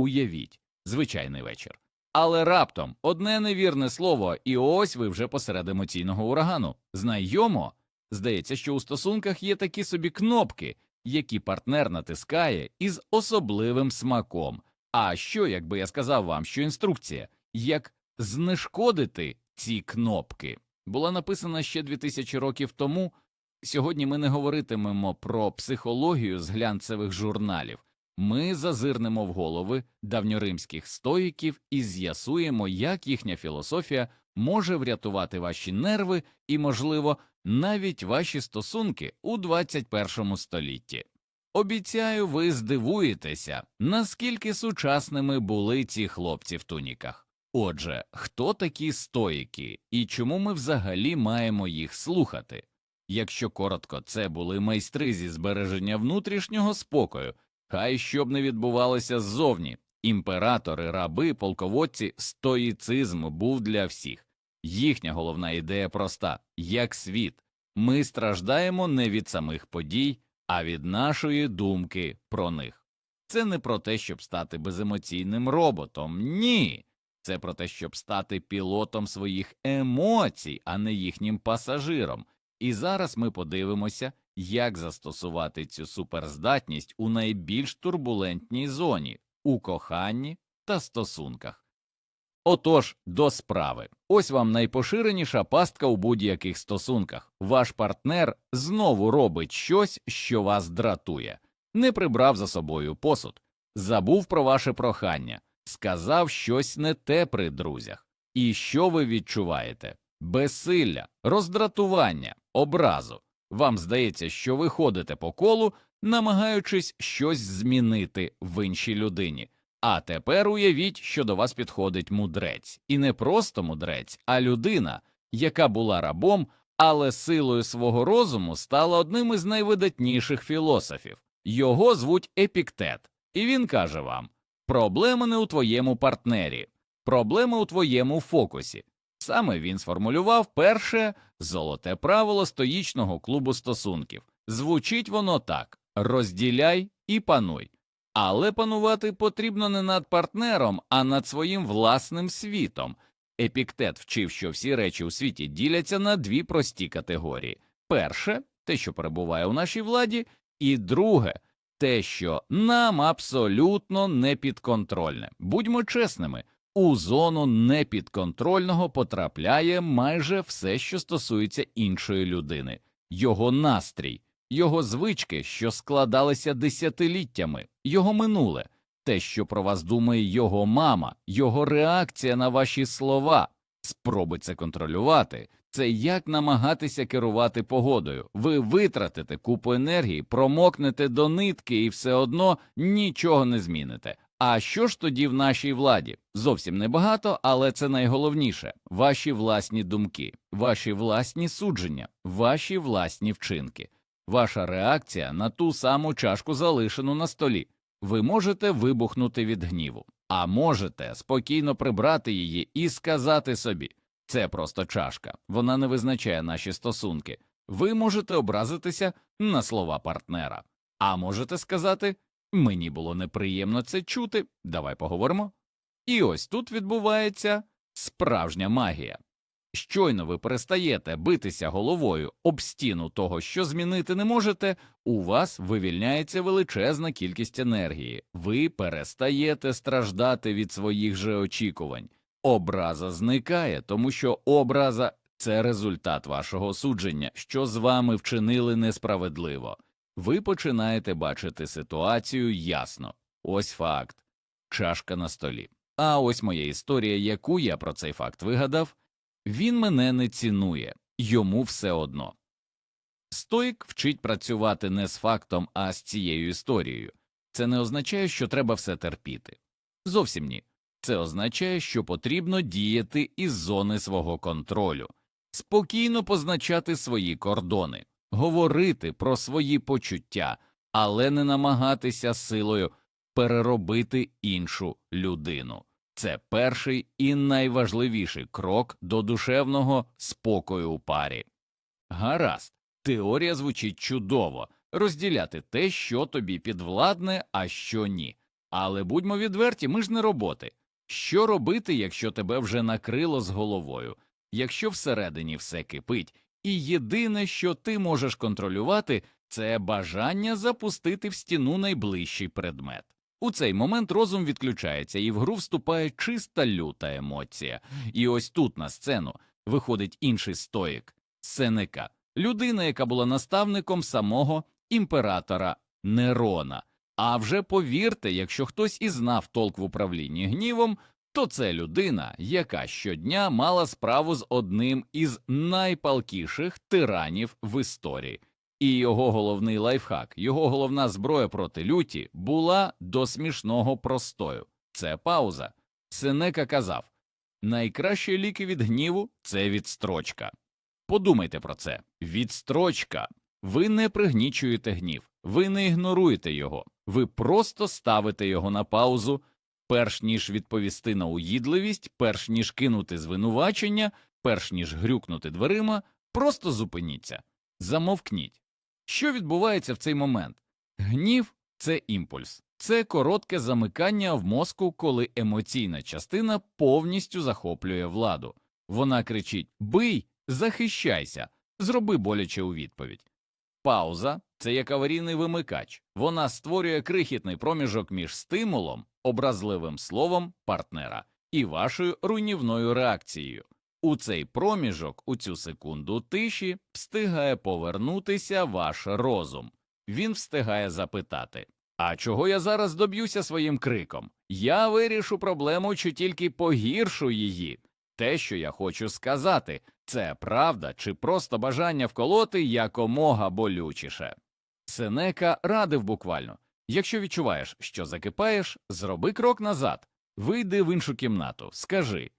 Уявіть, звичайний вечір. Але раптом одне невірне слово, і ось ви вже посеред емоційного урагану. Знайомо? Здається, що у стосунках є такі собі кнопки, які партнер натискає із особливим смаком. А що, якби я сказав вам, що інструкція, як знешкодити ці кнопки, була написана ще 2000 років тому. Сьогодні ми не говоритимемо про психологію з глянцевих журналів. Ми зазирнемо в голови давньоримських стоїків і з'ясуємо, як їхня філософія може врятувати ваші нерви і, можливо, навіть ваші стосунки у 21 столітті. Обіцяю, ви здивуєтеся, наскільки сучасними були ці хлопці в туніках. Отже, хто такі стоїки і чому ми взагалі маємо їх слухати? Якщо коротко, це були майстри зі збереження внутрішнього спокою, хай що б не відбувалося ззовні. Імператори, раби, полководці, стоїцизм був для всіх. Їхня головна ідея проста як світ. Ми страждаємо не від самих подій, а від нашої думки про них. Це не про те, щоб стати беземоційним роботом, ні. Це про те, щоб стати пілотом своїх емоцій, а не їхнім пасажиром. І зараз ми подивимося, як застосувати цю суперздатність у найбільш турбулентній зоні у коханні та стосунках. Отож, до справи. Ось вам найпоширеніша пастка у будь-яких стосунках. Ваш партнер знову робить щось, що вас дратує, не прибрав за собою посуд, забув про ваше прохання, сказав щось не те при друзях. І що ви відчуваєте? Безсилля, роздратування, образу. Вам здається, що ви ходите по колу, намагаючись щось змінити в іншій людині. А тепер уявіть, що до вас підходить мудрець, і не просто мудрець, а людина, яка була рабом, але силою свого розуму стала одним із найвидатніших філософів. Його звуть Епіктет, і він каже вам: проблема не у твоєму партнері, проблема у твоєму фокусі. Саме він сформулював перше золоте правило стоїчного клубу стосунків. Звучить воно так: розділяй і пануй. Але панувати потрібно не над партнером, а над своїм власним світом. Епіктет вчив, що всі речі у світі діляться на дві прості категорії: перше те, що перебуває у нашій владі, і друге те, що нам абсолютно не підконтрольне. Будьмо чесними, у зону непідконтрольного потрапляє майже все, що стосується іншої людини, його настрій, його звички, що складалися десятиліттями, його минуле, те, що про вас думає його мама, його реакція на ваші слова, спроби це контролювати. Це як намагатися керувати погодою. Ви витратите купу енергії, промокнете до нитки і все одно нічого не зміните. А що ж тоді в нашій владі? Зовсім небагато, але це найголовніше ваші власні думки, ваші власні судження, ваші власні вчинки, ваша реакція на ту саму чашку, залишену на столі. Ви можете вибухнути від гніву, а можете спокійно прибрати її і сказати собі це просто чашка, вона не визначає наші стосунки. Ви можете образитися на слова партнера, а можете сказати Мені було неприємно це чути, давай поговоримо. І ось тут відбувається справжня магія. Щойно ви перестаєте битися головою об стіну того, що змінити не можете, у вас вивільняється величезна кількість енергії, ви перестаєте страждати від своїх же очікувань. Образа зникає, тому що образа це результат вашого судження, що з вами вчинили несправедливо ви починаєте бачити ситуацію ясно. Ось факт, чашка на столі. А ось моя історія, яку я про цей факт вигадав, він мене не цінує, йому все одно. Стоїк вчить працювати не з фактом, а з цією історією. Це не означає, що треба все терпіти. Зовсім ні. Це означає, що потрібно діяти із зони свого контролю, спокійно позначати свої кордони говорити про свої почуття, але не намагатися силою переробити іншу людину. Це перший і найважливіший крок до душевного спокою у парі. Гаразд, теорія звучить чудово розділяти те, що тобі підвладне, а що ні. Але будьмо відверті, ми ж не роботи. Що робити, якщо тебе вже накрило з головою, якщо всередині все кипить, і єдине, що ти можеш контролювати, це бажання запустити в стіну найближчий предмет. У цей момент розум відключається, і в гру вступає чиста люта емоція. І ось тут на сцену виходить інший стоїк Сенека, людина, яка була наставником самого імператора Нерона. А вже повірте, якщо хтось і знав толк в управлінні гнівом, то це людина, яка щодня мала справу з одним із найпалкіших тиранів в історії. І його головний лайфхак, його головна зброя проти люті була до смішного простою це пауза. Сенека казав найкращі ліки від гніву це відстрочка. Подумайте про це відстрочка. Ви не пригнічуєте гнів, ви не ігноруєте його, ви просто ставите його на паузу, перш ніж відповісти на уїдливість, перш ніж кинути звинувачення, перш ніж грюкнути дверима, просто зупиніться, замовкніть. Що відбувається в цей момент? Гнів це імпульс, це коротке замикання в мозку, коли емоційна частина повністю захоплює владу. Вона кричить Бий, захищайся, зроби боляче у відповідь. Пауза це як аварійний вимикач, вона створює крихітний проміжок між стимулом, образливим словом партнера і вашою руйнівною реакцією. У цей проміжок, у цю секунду тиші, встигає повернутися ваш розум. Він встигає запитати А чого я зараз доб'юся своїм криком? Я вирішу проблему чи тільки погіршу її. Те, що я хочу сказати, це правда чи просто бажання вколоти якомога болючіше. Сенека радив буквально якщо відчуваєш, що закипаєш, зроби крок назад, вийди в іншу кімнату, скажи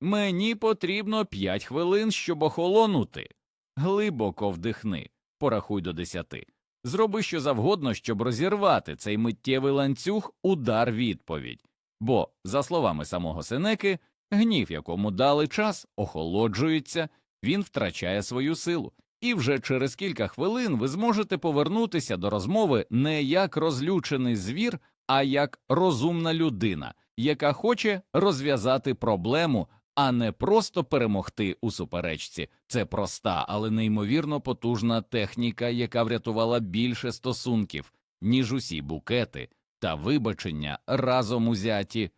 Мені потрібно п'ять хвилин, щоб охолонути. Глибоко вдихни, порахуй до десяти. Зроби що завгодно, щоб розірвати цей миттєвий ланцюг удар відповідь. Бо, за словами самого Сенеки, гнів, якому дали час, охолоджується, він втрачає свою силу, і вже через кілька хвилин ви зможете повернутися до розмови не як розлючений звір, а як розумна людина, яка хоче розв'язати проблему, а не просто перемогти у суперечці. Це проста, але неймовірно потужна техніка, яка врятувала більше стосунків, ніж усі букети та вибачення разом узяті.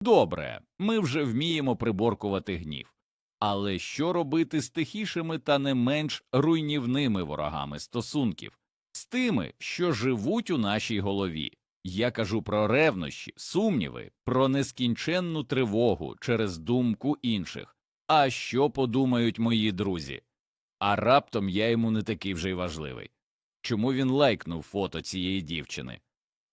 Добре, ми вже вміємо приборкувати гнів. Але що робити з тихішими та не менш руйнівними ворогами стосунків, з тими, що живуть у нашій голові? Я кажу про ревнощі, сумніви, про нескінченну тривогу через думку інших. А що подумають мої друзі? А раптом я йому не такий вже й важливий. Чому він лайкнув фото цієї дівчини?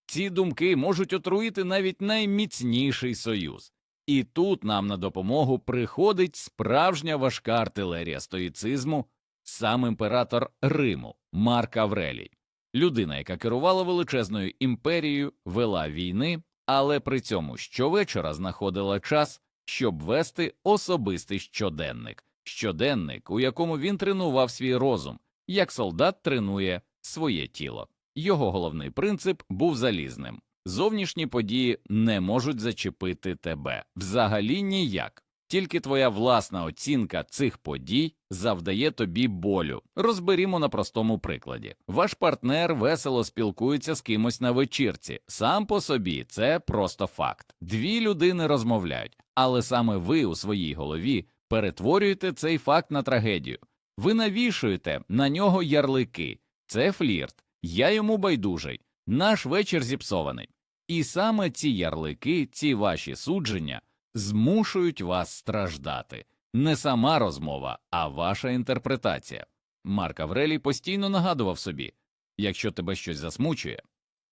Ці думки можуть отруїти навіть найміцніший союз. І тут нам на допомогу приходить справжня важка артилерія стоїцизму, сам імператор Риму Марк Аврелій, людина, яка керувала величезною імперією, вела війни, але при цьому щовечора знаходила час, щоб вести особистий щоденник, щоденник, у якому він тренував свій розум, як солдат тренує своє тіло. Його головний принцип був залізним. Зовнішні події не можуть зачепити тебе взагалі ніяк. Тільки твоя власна оцінка цих подій завдає тобі болю. Розберімо на простому прикладі. Ваш партнер весело спілкується з кимось на вечірці. Сам по собі це просто факт. Дві людини розмовляють, але саме ви у своїй голові перетворюєте цей факт на трагедію. Ви навішуєте на нього ярлики. Це флірт. Я йому байдужий. Наш вечір зіпсований. І саме ці ярлики, ці ваші судження змушують вас страждати. Не сама розмова, а ваша інтерпретація. Марк Аврелій постійно нагадував собі якщо тебе щось засмучує,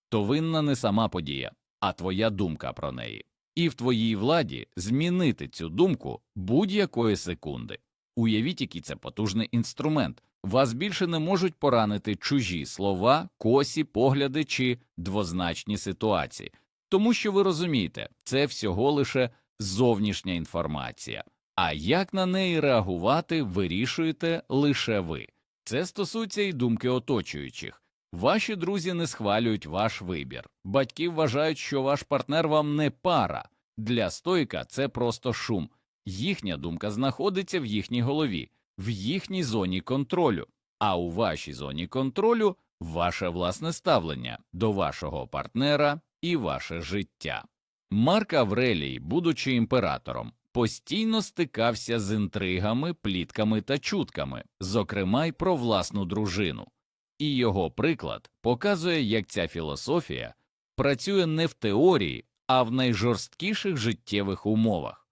то винна не сама подія, а твоя думка про неї. І в твоїй владі змінити цю думку будь-якої секунди. Уявіть, який це потужний інструмент. Вас більше не можуть поранити чужі слова, косі, погляди чи двозначні ситуації, тому що ви розумієте, це всього лише зовнішня інформація. А як на неї реагувати, вирішуєте лише ви. Це стосується і думки оточуючих. Ваші друзі не схвалюють ваш вибір. Батьки вважають, що ваш партнер вам не пара. Для стойка це просто шум. Їхня думка знаходиться в їхній голові, в їхній зоні контролю. А у вашій зоні контролю ваше власне ставлення до вашого партнера і ваше життя. Марк Аврелій, будучи імператором, постійно стикався з інтригами, плітками та чутками, зокрема й про власну дружину. І його приклад показує, як ця філософія працює не в теорії, а в найжорсткіших життєвих умовах.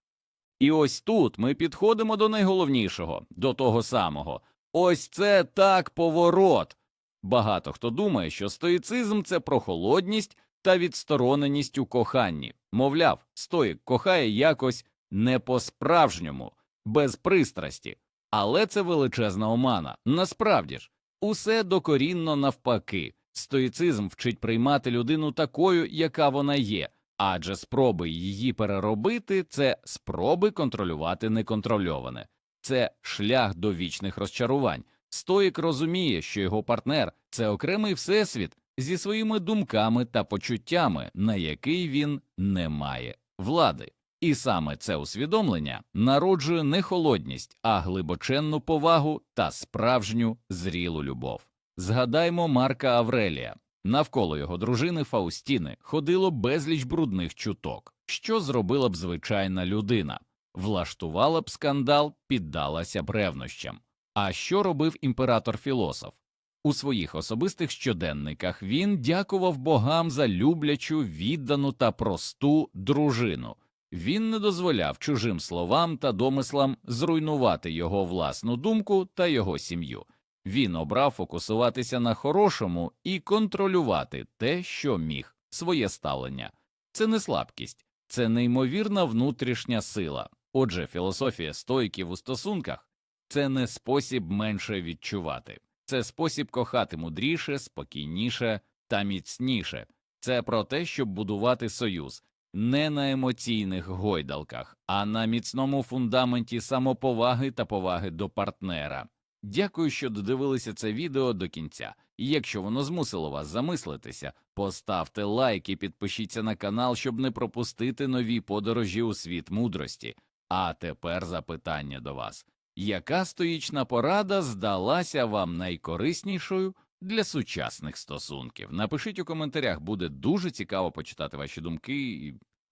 І ось тут ми підходимо до найголовнішого, до того самого. Ось це так поворот. Багато хто думає, що стоїцизм це про холодність та відстороненість у коханні. Мовляв, стоїк кохає якось не по-справжньому, без пристрасті. Але це величезна омана. Насправді ж, усе докорінно навпаки. Стоїцизм вчить приймати людину такою, яка вона є, адже спроби її переробити це спроби контролювати неконтрольоване, це шлях до вічних розчарувань. Стоїк розуміє, що його партнер це окремий всесвіт зі своїми думками та почуттями, на який він не має влади. І саме це усвідомлення народжує не холодність, а глибоченну повагу та справжню зрілу любов. Згадаймо Марка Аврелія. Навколо його дружини Фаустіни ходило безліч брудних чуток. Що зробила б звичайна людина? Влаштувала б скандал, піддалася б ревнощам. А що робив імператор філософ? У своїх особистих щоденниках він дякував богам за люблячу, віддану та просту дружину. Він не дозволяв чужим словам та домислам зруйнувати його власну думку та його сім'ю. Він обрав фокусуватися на хорошому і контролювати те, що міг, своє ставлення. Це не слабкість, це неймовірна внутрішня сила. Отже, філософія стойків у стосунках це не спосіб менше відчувати, це спосіб кохати мудріше, спокійніше та міцніше. Це про те, щоб будувати союз не на емоційних гойдалках, а на міцному фундаменті самоповаги та поваги до партнера. Дякую, що додивилися це відео до кінця. І якщо воно змусило вас замислитися, поставте лайк і підпишіться на канал, щоб не пропустити нові подорожі у світ мудрості. А тепер запитання до вас. Яка стоїчна порада здалася вам найкориснішою для сучасних стосунків? Напишіть у коментарях, буде дуже цікаво почитати ваші думки і